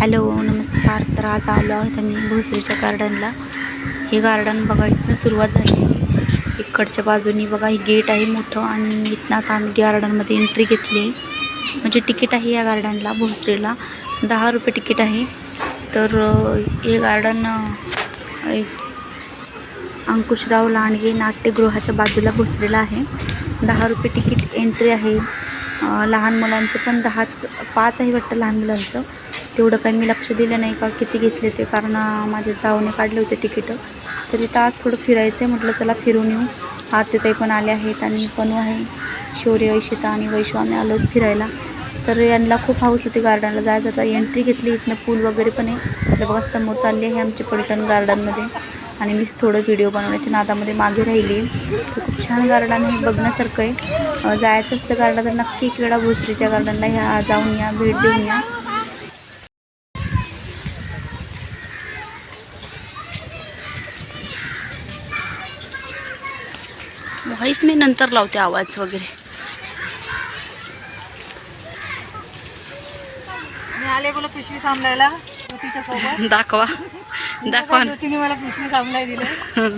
Hello नमस्कार. तर आज आलो आहोत आम्ही भोसरीच्या गार्डनला हे गार्डन बघा इथनं सुरुवात झाली आहे. इकडच्या बाजूनी बघा हे गेट आहे मोठं आणि इथनं आता आम्ही गार्डनमध्ये एंट्री घेतली म्हणजे तिकीट आहे या गार्डनला भोसरीला. दहा रुपये तिकीट आहे. तर हे गार्डन अंकुशराव लांडगे नाट्यगृहाच्या बाजूला भोसरीला आहे. दहा रुपये तिकीट एंट्री आहे. लहान मुलांचं पण दहाच पाच आहे वाटतं लहान मुलांचं. तेवढं काही मी लक्ष दिलं नाही का किती घेतले ते कारण माझ्या जाऊने काढले होते तिकीटं. तर इथं आज थोडं फिरायचं आहे म्हटलं चला फिरून येऊ. आरतीताई पण आले आहेत आणि पण आहे. शौर्य ऐशिता आणि वैशू आम्ही आलो फिरायला. तर यांना खूप हाऊस होती गार्डनला जायचं. तर एंट्री घेतली इथनं पूल वगैरे पण आहे. तर बघा समोर चालली आहे आमचे पर्यटन गार्डनमध्ये. आणि मीच थोडं व्हिडिओ बनवण्याच्या नादामध्ये मागे राहिली. तर खूप छान गार्डन आहे बघण्यासारखं आहे. जायचं असतं गार्डन तर नक्की एक भोसरीच्या गार्डनला ह्या जाऊन या भेट देऊन या. व्हॉईस मी नंतर लावते आवाज वगैरे. मी आले बोला पिशवी सांभाळायला ज्योतीच्या सोबत. दाखवा. दाखवा ज्योतीने मला पिशवी सांभाळाय दिली.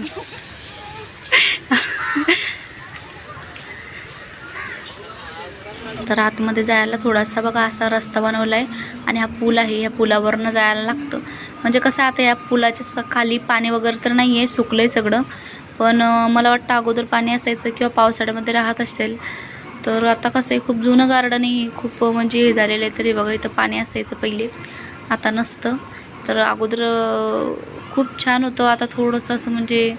तर आतमध्ये जायला थोडासा बघा असा रस्ता बनवला आहे आणि हा पूल आहे या पुलावरनं जायला लागतं. म्हणजे कसं आता या पुलाच्या खाली पाणी वगैरे तर नाही आहे सुकलं आहे सगळं. पण मला वाटतं अगोदर पाणी असायचं किंवा पावसाळ्यामध्ये राहत असेल तर आता कसं आहे खूप जुनं गार्डन आहे खूप म्हणजे हे झालेलं आहे तरी बघा इथं पाणी असायचं पहिले आता नसतं. तर अगोदर खूप छान होतं आता थोडंसं असं म्हणजे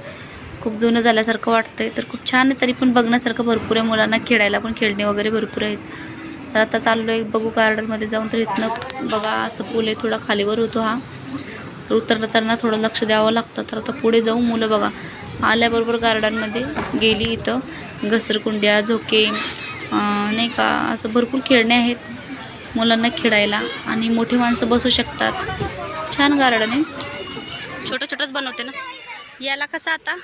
खूप जुनं झाल्यासारखं वाटतंय तर खूप छान आहे तरी पण बघण्यासारखं भरपूर आहे मुलांना खेळायला पण खेळणे वगैरे भरपूर आहेत. तर आता चाललो आहे बघू गार्डनमध्ये जाऊन तर इथनं बघा असं पूल आहे थोडा खालीवर होतो हा. तर उतरताना थोडं लक्ष द्यावं लागतं तर आता पुढे जाऊ मुलं बघा. आल्याबरोबर गार्डनमध्ये गेली इथं. घसरकुंड्या झोके नाही का असं भरपूर खेळणे आहेत मुलांना खेळायला आणि मोठी माणसं बसू शकतात. छान गार्डन आहे. छोटं छोटंच बनवते ना. याला कसं आता?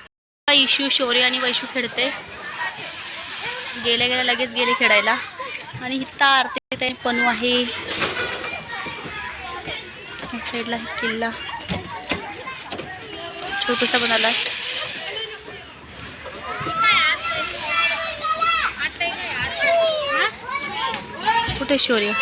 इशू शौर्य आणि वैशू खेळते. गेल्या गेल्या लगेच गेले खेळायला. आणि इथं आरती ते पनू आहे. साईडला किल्ला. छोटूसा बनवला कुठे शौर्य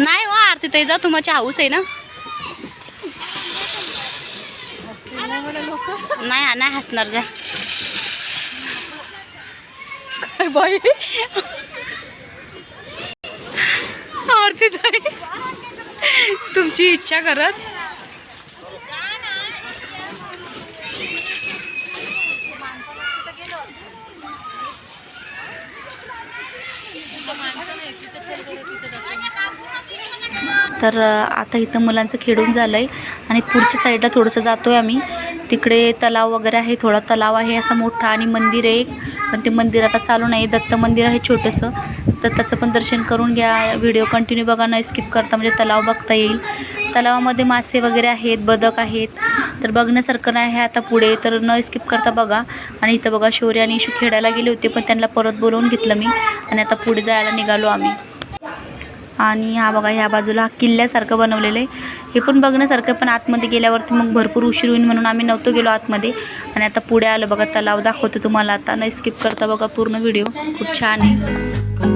नाही हो आरती ताई जा तुमची हाऊस आहे ना. नाही नाही हसणार जा. काय बाई? आरती ताई तुमची इच्छा करत तर आता इथं मुलांचं खेळून झालं आहे आणि पुढच्या साईडला थोडंसं जातो आहे आम्ही. तिकडे तलाव वगैरे आहे थोडा तलाव आहे असं मोठा आणि मंदिर आहे एक. पण ते मंदिर आता चालू नाही दत्त मंदिर आहे छोटंसं. तर त्याचं पण दर्शन करून घ्या व्हिडिओ कंटिन्यू बघा न स्किप करता म्हणजे तलाव बघता येईल. तलावामध्ये मासे वगैरे आहेत बदक आहेत. तर बघण्यासारखं नाही आहे आता पुढे तर न स्किप करता बघा. आणि इथं बघा शौर्य आणि इशू खेळायला गेले होते पण त्यांना परत बोलवून घेतलं मी. आणि आता पुढे जायला निघालो आम्ही. आणि हा बघा ह्या बाजूला हा किल्ल्यासारखं बनवलेलं आहे. हे पण बघण्यासारखं पण आतमध्ये गेल्यावरती मग भरपूर उशीर होईल म्हणून आम्ही नव्हतो गेलो आतमध्ये. आणि आता पुढे आलं बघा तलाव दाखवते तुम्हाला. आता नाही स्किप करता बघा पूर्ण व्हिडिओ खूप छान आहे.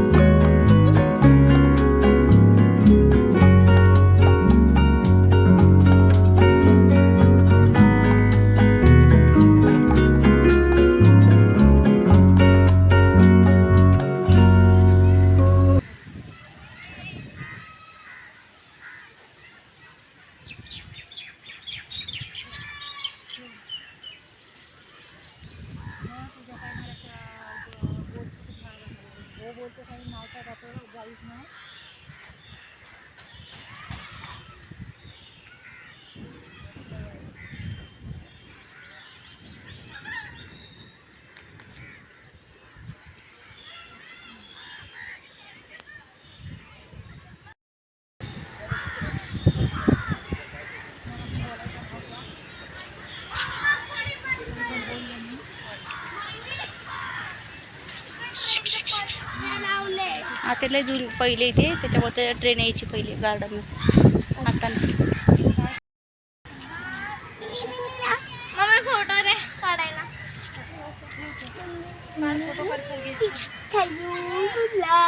बोलतो काही नाव काय जातो जाईच नाही. हा ते लय जुन पहिले इथे त्याच्यामुळे ट्रेन यायची पहिले गार्डन आता नाही मम्मी फोटो दे काढायला तुला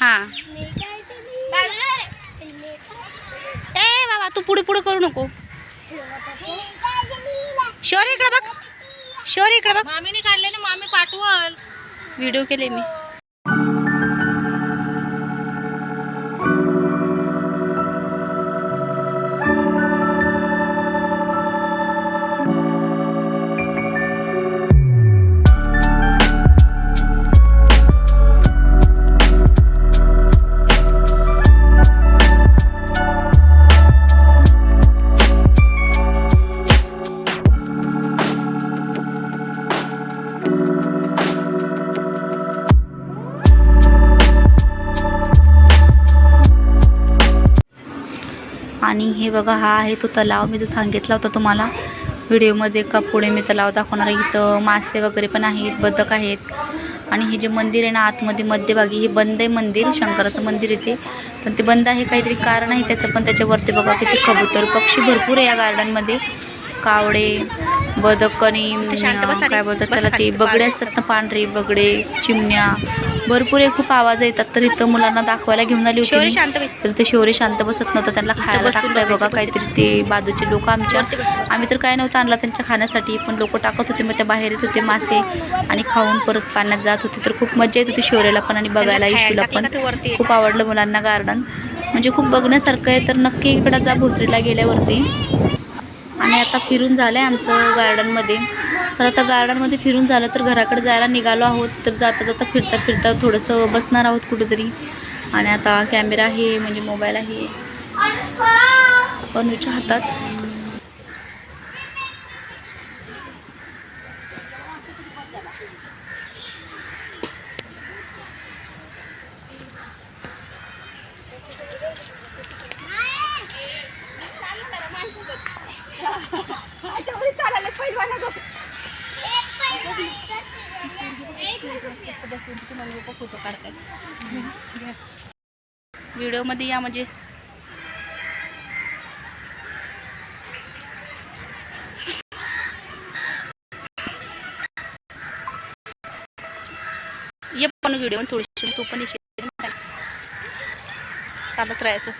हां ए बाबा तू पुढे पुढे करू नको शोर इकडे बघ शोर इकडे बघ. मामीने काढले ना मामी पाठवल. व्हिडिओ केले मी. आणि हे बघा हा आहे तो तलाव. मी जो सांगितला होता तुम्हाला व्हिडिओमध्ये का पुढे मी तलाव दाखवणार आहे. इथं मासे वगैरे पण आहेत बदक आहेत. आणि हे जे मंदिर आहे ना आतमध्ये मध्यभागी हे बंद आहे मंदिर शंकराचं मंदिर आहे ते. पण ते बंद आहे काहीतरी कारण आहे त्याचं पण त्याच्यावरती बघा किती कबूतर पक्षी भरपूर आहे या गार्डनमध्ये कावडे बदक आणि काय बोलतात त्याला ते बगडे असतात ना पांढरे बगडे चिमण्या. भरपूर आहे खूप आवाज येतात. तर इथं मुलांना दाखवायला घेऊन आली होती. शांत तर ते शौर्य शांत बसत नव्हतं त्यांना खायला टाकताय बघा काहीतरी ते बाजूचे लोक आमच्या. आम्ही तर काय नव्हतं आणला त्यांच्या खाण्यासाठी पण लोक टाकत होते मग त्या बाहेर येत होते मासे आणि खाऊन परत पाण्यात जात होते. तर खूप मजा येत होती शौर्याला पण आणि बघायला इशूला पण. खूप आवडलं मुलांना गार्डन. म्हणजे खूप बघण्यासारखं आहे तर नक्की इकडं जा भोसरीला गेल्यावरती. आणि आता फिरून झालं आहे आमचं गार्डनमध्ये. तर आता गार्डनमध्ये फिरून झालं तर घराकडे जायला निघालो आहोत. तर जाता जाता फिरता फिरता थोडंसं बसणार आहोत कुठेतरी. आणि आता कॅमेरा आहे म्हणजे मोबाईल आहे. अनुच्या हातात. व्हिडिओमध्ये या म्हणजे. ये पण व्हिडिओ थोडीशी तू पण चालत राहायचं.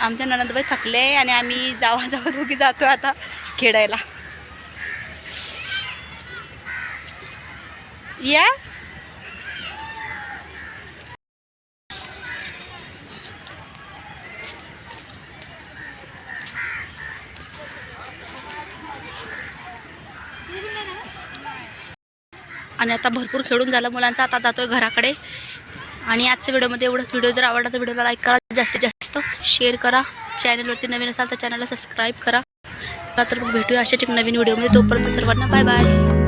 आमच्या ननंदबाई थकले आणि आम्ही जावा जावा दोघी जातो आता खेळायला या. आणि आता भरपूर खेळून झालं मुलांचं. आता जातोय घराकडे. आणि आजच्या व्हिडिओमध्ये एवढंच. व्हिडिओ जर आवडला तर व्हिडिओला लाईक करा. जास्तीत जास्त शेअर करा. चॅनलवरती नवीन असाल तर चॅनलला सबस्क्राईब करा. तर मग भेटूया अशाच एक नवीन व्हिडिओमध्ये. तोपर्यंत सर्वांना बाय बाय